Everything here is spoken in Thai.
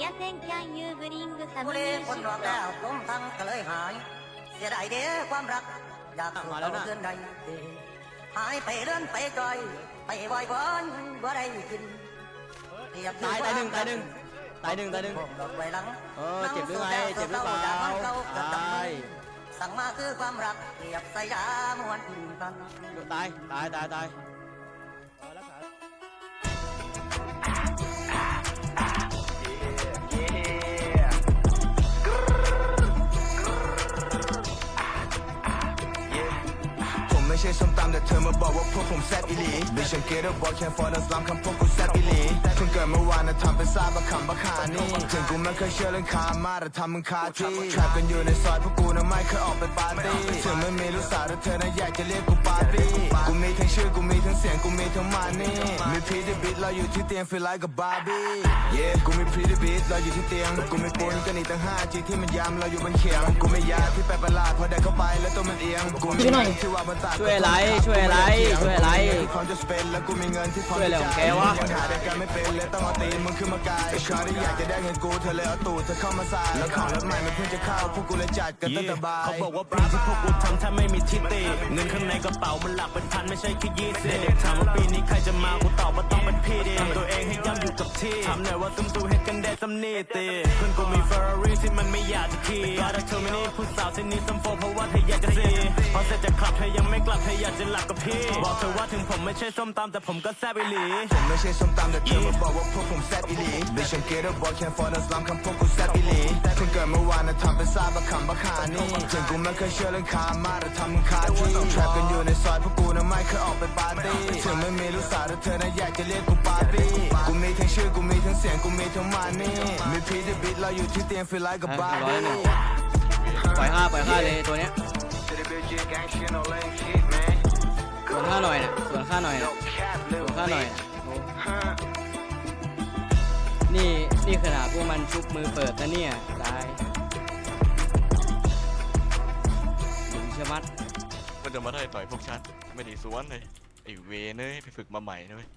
อย่าเงแค่ยูบริงกูทำไม่ได้คนรักแล้วล้มทั้งก็เลยหาย เสียดายเด้อความรัก อยากมาแล้วนะเดือนใดหายไปเรื่อนไปจอย ไปวอยวอนบ่ได้กินตายตายหนึ่งตายหนึ่งตายหนึ่งตายหนึ่งเออเจ็บหรือไงเจ็บหรือเปล่าตายสั่งมาคือความรักเปรียบสยามวันตายตายตายตาย ไม่ใช่ส้มตำแต่เธอมาบอกว่าพวกผมแซ่บอีหลีบิชันเกตบอกแค่ฟอนสลัมคำพวกกูแซ่บอีหลีเพิ่งเกิดเมื่อวานนะทำเป็นซาบะคำบะขานี่ถึงกูไม่เคยเชื่อเรื่องคามาแต่ทำมึงคาที่แทรปกันอยู่ในซอยพวกกูน่ะไม่เคยออกไปปาร์ตี้ถึงไม่มีลูกสาวแต่เธอน่ะอยากจะเรียกกูปาร์ตี้กูมีทั้งชื่อกูมีทั้งเสียงกูมีทั้งมานี่มีพีดบิทเราอยู่ที่เตียงฟีลไลกับบาร์บี้เย่กูมีพีดบิทเราอยู่ที่เตียงกูมีปูนกันอีกตั้งห้าจีที่มันยามเราอยู่บนเขียงกูไม่ยาที่ไปประหลาดพอเดินเข้าไปแล้ว ตัวมันเอียงกูมีที่ว่ามันตากช่วยอะไรช่วยอะไรช่วยอะไรพร้อมจะสเปนแล้วกูมีเงินที่พร้อมช่วยอะไรของแกวะยังหาได้กันไม่เป็นเลยต้องเอาตีนมึงขึ้นมากายชาที่อยากจะได้เงินกูเธอเลยเอาตูดเธอเข้ามาใส่แล้วของรถใหม่มันเพิ่งจะเข้าพวกกูเลยจัดกันตั้งแต่บ่ายเขาบอกว่าปีที่พวกกูทำถ้าไม่มีทิฏฐิเงินข้างในกระเป๋ามันหลักเป็นพันไม่ใช่แค่ยี่สิบเด็กถามว่าปีนี้ใครจะมากูตอบว่าต้อง ที่ถามหน่อยว่าซึมซูเฮ็ดกันได้สำนีตีเพื่อนกูมีเฟอร์รารี่ที่มันไม่อยากจะขี่ก็ได้เธอไม่นี่ผู้สาวเส้นนี้ซัมโฟเพราะว่าเธออยากจะซีพอเสร็จจากคลับเธอยังไม่กลับเธออยากจะหลับกับพี่บอกเธอว่าถึงผมไม่ใช่ส้มตำแต่ผมก็แซ่บอีหลีผมไม่ใช่ส้มตำแต่เธอมาบอกว่าพวกผมแซ่บอีหลีบิชันเกตบอกแค่ฟอนสลัมคำพวกกูแซ่บอีหลีเพิ่งเกิดเมื่อวานนะทำเป็นซาบะคำบะขานี่ถึงกูไม่เคยเชื่อเรื่องคามาแต่ทำมึงคาที่แทรปกันอยู่ในซอยพวกกูน่ะไม่เคยออกไปปาร์ตี้ถึงไม่มีลูกสาวแต่เธอน่ะอยากจะเรียกกูปาร์ตี้กูมี สียงกูมีทั้งมานี่มีพีดีบิทเราอยู่ที่เตียงฟีลไลกับบาร์บี้ปล่อยฆ่าปล่อยฆ่าเลยตัวเนี้ยส่วนฆ่าหน่อยนะส่วนฆ่าหน่อยนะส่วนฆ่าหน่อยนะโอ้นี่นี่ขนาดพวกมันชุบมือเปิดนะเนี่ยตายหญิงเชื่อมัดมันจะมาได้ต่อยพวกฉันไม่ได้สวนเลยไอ้เวเนยไปฝึกมาใหม่นะเว้ย